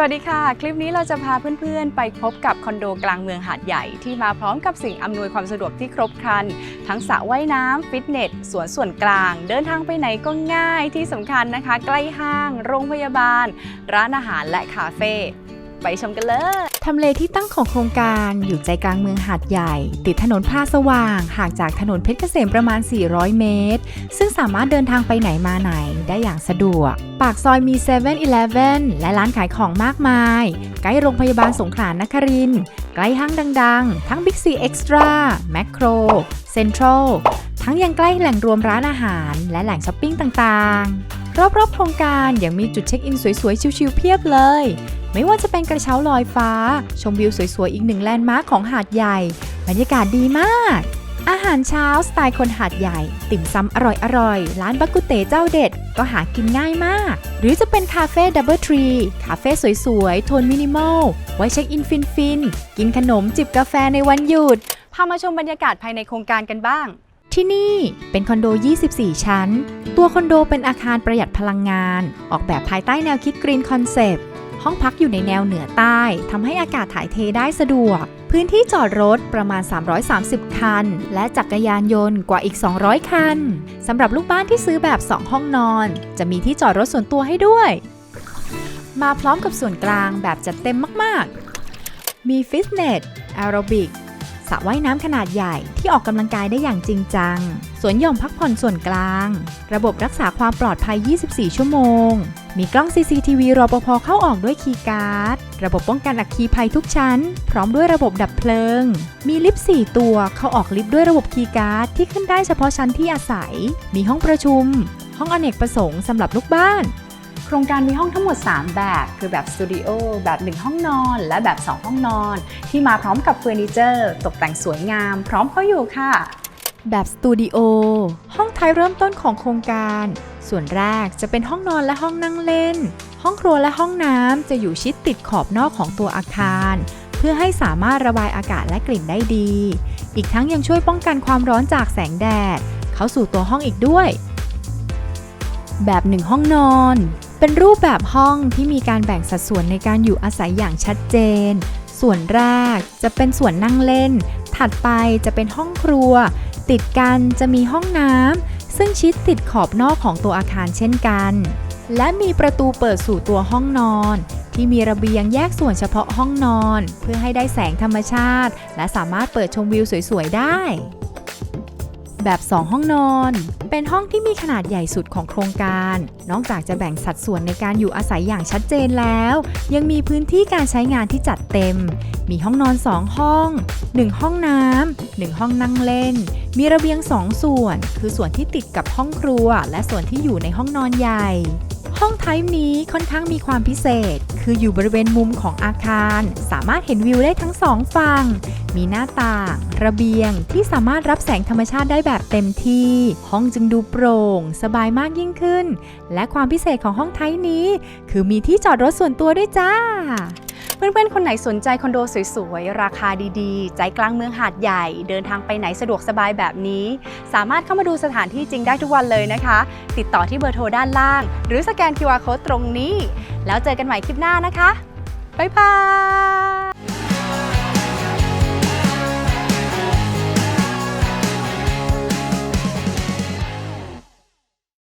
สวัสดีค่ะ คลิปนี้เราจะพาเพื่อนๆ ไปพบกับคอนโดกลางเมืองหาดใหญ่ที่มาพร้อมกับสิ่งอำนวยความสะดวกที่ครบครัน ทั้งสระว่ายน้ำฟิตเนสสวนส่วนกลาง เดินทางไปไหนก็ง่ายที่สำคัญนะคะ ใกล้ห้าง โรงพยาบาล ร้านอาหารและคาเฟ่ไปชมกันเลย ทำเลที่ตั้งของโครงการอยู่ใจกลางเมืองหาดใหญ่ ติดถนนพาสว่างห่างจากถนนเพชรเกษมประมาณ 400 เมตร ซึ่งสามารถเดินทางไปไหนมาไหนได้อย่างสะดวก ปากซอยมี7 e เ e ่ e อและร้านขายของมากมาย ใกล้โรงพยาบาลสงขลานครินใกล้ห้างดังๆ ทั้ง Big C Extra Macro Central ทั้งยังใกล้แหล่งรวมร้านอาหาร และแหล่งช้อปปิ้งต่างๆ รอบๆโครงการยังมีจุดเช็คอินสวยๆ ชิวๆเพียบเลย ไม่ว่าจะเป็นกระเช้าลอยฟ้า ชมวิวสวยๆ อีกหนึ่งแลนด์มาร์คของหาดใหญ่ บรรยากาศดีมาก อาหารเช้าสไตล์คนหาดใหญ่ ติ่มซำอร่อยๆ ร้านบักกุเตเจ้าเด็ด ก็หากินง่ายมาก หรือจะเป็นคาเฟ่ดับเบิลทรีคาเฟ่สวยๆ โทนมินิมอล ไว้เช็คอินฟินๆ กินขนมจิบกาแฟในวันหยุด พามาชมบรรยากาศภายในโครงการกันบ้างที่นี่เป็นคอนโด 24 ชั้น ตัวคอนโดเป็นอาคารประหยัดพลังงาน ออกแบบภายใต้แนวคิด Green Concept ห้องพักอยู่ในแนวเหนือใต้ทำให้อากาศถ่ายเทได้สะดวก พื้นที่จอดรถประมาณ 330 คัน และจักรยานยนต์กว่าอีก 200 คันสำหรับลูกบ้านที่ซื้อแบบ 2 ห้องนอน จะมีที่จอดรถส่วนตัวให้ด้วย มาพร้อมกับส่วนกลางแบบจัดเต็มมาก ๆ มีฟิตเนสแอโรบิก สระว่ายน้ำขนาดใหญ่ที่ออกกำลังกายได้อย่างจริงจัง สวนหย่อมพักผ่อนส่วนกลาง ระบบรักษาความปลอดภัย 24 ชั่วโมง มีกล้อง CCTV รอปภเข้าออกด้วยคีย์การ์ด ระบบป้องกันอัคคีภัยทุกชั้น พร้อมด้วยระบบดับเพลิง มีลิฟต์ 4 ตัว เข้าออกลิฟต์ด้วยระบบคีย์การ์ดที่ขึ้นได้เฉพาะชั้นที่อาศัย มีห้องประชุม ห้องอเนกประสงค์สำหรับลูกบ้าน โครงการมีห้องทั้งหมด 3 แบบ คือแบบสตูดิโอแบบ 1 ห้องนอน และแบบ 2 ห้องนอน ที่มาพร้อมกับเฟอร์นิเจอร์ ตกแต่งสวยงาม พร้อมเข้าอยู่ค่ะ แบบสตูดิโอห้องท้ายเริ่มต้นของโครงการ ส่วนแรกจะเป็นห้องนอนและห้องนั่งเล่น ห้องครัวและห้องน้ำจะอยู่ชิดติดขอบนอกของตัวอาคาร เพื่อให้สามารถระบายอากาศและกลิ่นได้ดี อีกทั้งยังช่วยป้องกันความร้อนจากแสงแดด เข้าสู่ตัวห้องอีกด้วย แบบหนึ่งห้องนอน เป็นรูปแบบห้องที่มีการแบ่งสัดส่วนในการอยู่อาศัยอย่างชัดเจน ส่วนแรกจะเป็นส่วนนั่งเล่น ถัดไปจะเป็นห้องครัว ติดกันจะมีห้องน้ำซึ่งชิดติดขอบนอกของตัวอาคารเช่นกัน และมีประตูเปิดสู่ตัวห้องนอน ที่มีระเบียงแยกส่วนเฉพาะห้องนอน เพื่อให้ได้แสงธรรมชาติ และสามารถเปิดชมวิวสวยๆได้ แบบ 2 ห้องนอน เป็นห้องที่มีขนาดใหญ่สุดของโครงการ นอกจากจะแบ่งสัดส่วนในการอยู่อาศัยอย่างชัดเจนแล้ว ยังมีพื้นที่การใช้งานที่จัดเต็ม มีห้องนอน 2 ห้อง 1 ห้องน้ำ1ห้องนั่งเล่น มีระเบียง 2 ส่วน คือส่วนที่ติดกับห้องครัว และส่วนที่อยู่ในห้องนอนใหญ่ ห้องไทป์นี้ค่อนข้างมีความพิเศษ คืออยู่บริเวณมุมของอาคาร สามารถเห็นวิวได้ทั้งสองฝั่ง มีหน้าต่าง ระเบียงที่สามารถรับแสงธรรมชาติได้แบบเต็มที่ ห้องจึงดูโปร่ง สบายมากยิ่งขึ้น และความพิเศษของห้องไทป์นี้ คือมีที่จอดรถส่วนตัวด้วยจ้า เพื่อนๆ คนไหนสนใจคอนโดสวยๆ ราคาดีๆ ใจกลางเมืองหาดใหญ่ เดินทางไปไหนสะดวกสบายแบบนี้ สามารถเข้ามาดูสถานที่จริงได้ทุกวันเลยนะคะ ติดต่อที่เบอร์โทรด้านล่าง หรือสแกน QR Code ตรงนี้ แล้วเจอกันใหม่คลิปหน้านะคะ บ๊ายบาย